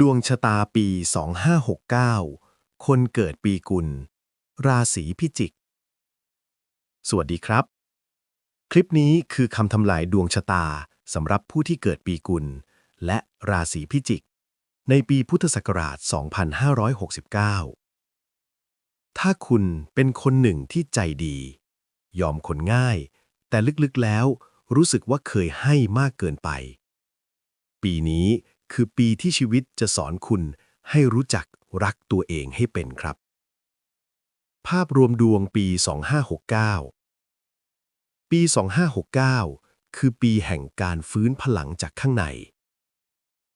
ดวงชะตาปี 2569 คนเกิดปีกุล ราศีพิจิก สวัสดีครับ คลิปนี้คือคำทำลายดวงชะตาสำหรับผู้ที่เกิดปีกุล และราศีพิจิก ในปีพุทธศักราช 2569 ถ้าคุณเป็นคนหนึ่งที่ใจดี ยอมคนง่าย แต่ลึกๆแล้วรู้สึกว่าเคยให้มากเกินไป ปีนี้ คือปีที่ชีวิตจะสอนคุณให้รู้จักรักตัวเองให้เป็นครับ ภาพรวมดวงปี 2569 ปี 2569 คือปีแห่งการฟื้นพลังจากข้างใน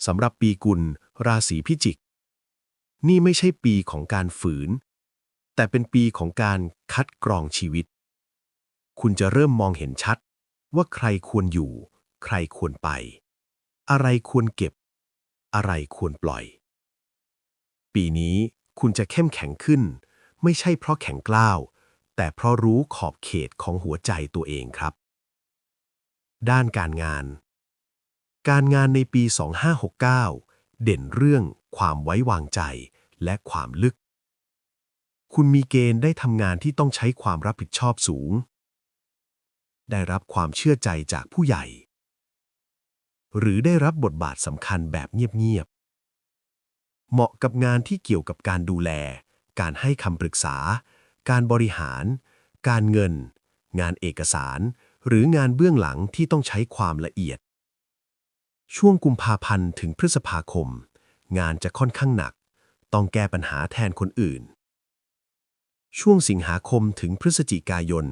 สำหรับปีกุล ราศีพิจิก นี่ไม่ใช่ปีของการฝืน แต่เป็นปีของการคัดกรองชีวิต คุณจะเริ่มมองเห็นชัดว่าใครควรอยู่ ใครควรไป อะไรควรเก็บ อะไรควรปล่อย ปีนี้คุณจะเข้มแข็งขึ้น ไม่ใช่เพราะแข็งกล้าว แต่เพราะรู้ขอบเขตของหัวใจตัวเองครับ ด้านการงาน การงานในปี 2569 เด่นเรื่องความไว้วางใจและความลึก คุณมีเกณฑ์ได้ทำงานที่ต้องใช้ความรับผิดชอบสูง ได้รับความเชื่อใจจากผู้ใหญ่ หรือได้รับบทบาทสำคัญแบบเงียบๆ เหมาะกับงานที่เกี่ยวกับการดูแล การให้คำปรึกษา การบริหาร การเงิน งานเอกสาร หรืองานเบื้องหลังที่ต้องใช้ความละเอียด ช่วงกุมภาพันธ์ถึงพฤษภาคม งานจะค่อนข้างหนัก ต้องแก้ปัญหาแทนคนอื่น ช่วงสิงหาคมถึงพฤศจิกายน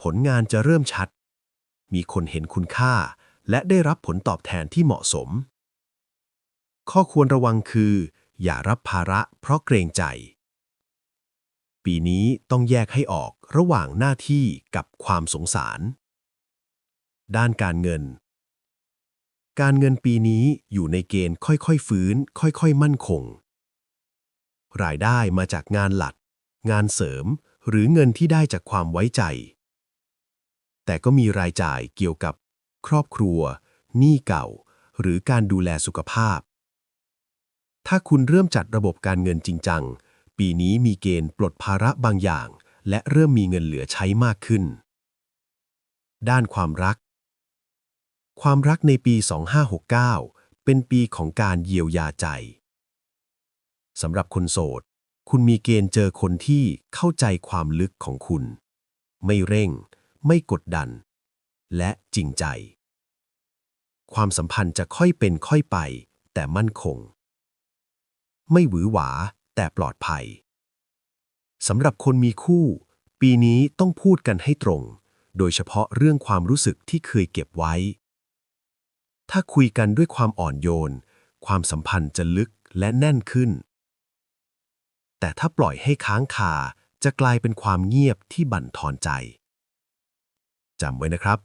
ผลงานจะเริ่มชัด มีคนเห็นคุณค่า และได้รับผลตอบแทนที่เหมาะสม ข้อควรระวังคือ อย่ารับภาระเพราะเกรงใจ ปีนี้ต้องแยกให้ออกระหว่างหน้าที่กับความสงสาร ด้านการเงิน การเงินปีนี้อยู่ในเกณฑ์ค่อยๆฟื้น ค่อยๆมั่นคง รายได้มาจากงานหลัก งานเสริม หรือเงินที่ได้จากความไว้ใจแต่ก็มีรายจ่ายเกี่ยวกับ ครอบครัว หนี้เก่า หรือการดูแลสุขภาพ ถ้าคุณเริ่มจัดระบบการเงินจริงจัง ปีนี้มีเกณฑ์ปลดภาระบางอย่าง และเริ่มมีเงินเหลือใช้มากขึ้น ด้านความรัก ความรักในปี 2569 เป็นปีของการเยียวยาใจสำหรับคนโสด คุณมีเกณฑ์เจอคนที่เข้าใจความลึกของคุณ ไม่เร่ง ไม่กดดัน และจริงใจ ความสัมพันธ์จะค่อยเป็นค่อยไป แต่มั่นคง ไม่หวือหวา แต่ปลอดภัยสำหรับคนมีคู่ ปีนี้ต้องพูดกันให้ตรง โดยเฉพาะเรื่องความรู้สึกที่เคยเก็บไว้ ถ้าคุยกันด้วยความอ่อนโยน ความสัมพันธ์จะลึกและแน่นขึ้น แต่ถ้าปล่อยให้ค้างคาจะกลายเป็นความเงียบที่บั่นทอนใจจำไว้นะครับ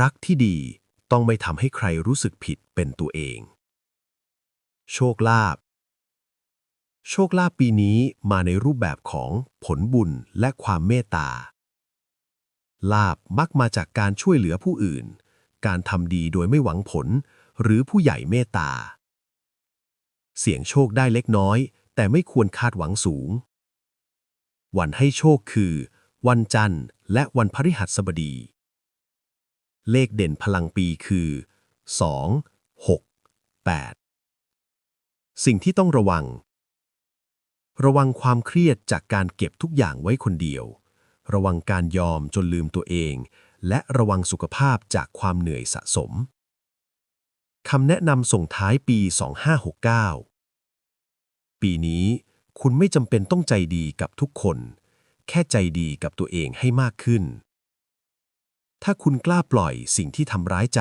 รักที่ดี ต้องไม่ทำให้ใครรู้สึกผิดเป็นตัวเอง โชคลาภโชคลาภปีนี้มาในรูปแบบของผลบุญและความเมตตา ลาบมักมาจากการช่วยเหลือผู้อื่น การทำดีโดยไม่หวังผล หรือผู้ใหญ่เมตตา เสี่ยงโชคได้เล็กน้อย แต่ไม่ควรคาดหวังสูง วันให้โชคคือ วันจันทร์และวันพฤหัสบดี เลขเด่นพลังปีคือ 2 6 8 สิ่งที่ต้องระวัง ระวังความเครียดจากการเก็บทุกอย่างไว้คนเดียว ระวังการยอมจนลืมตัวเอง และระวังสุขภาพจากความเหนื่อยสะสมคำแนะนำส่งท้ายปี 2569 ปีนี้คุณไม่จำเป็นต้องใจดีกับทุกคน แค่ใจดีกับตัวเองให้มากขึ้น ถ้าคุณกล้าปล่อยสิ่งที่ทำร้ายใจ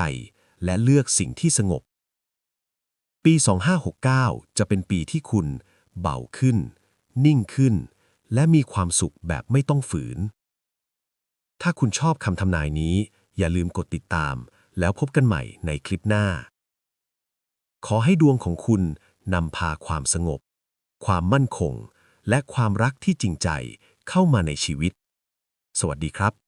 และเลือกสิ่งที่สงบ ปี 2569 จะเป็นปีที่คุณเบาขึ้น นิ่งขึ้น และมีความสุขแบบไม่ต้องฝืน ถ้าคุณชอบคำทำนายนี้ อย่าลืมกดติดตาม แล้วพบกันใหม่ในคลิปหน้า ขอให้ดวงของคุณนำพาความสงบ ความมั่นคง และความรักที่จริงใจเข้ามาในชีวิต สวัสดีครับ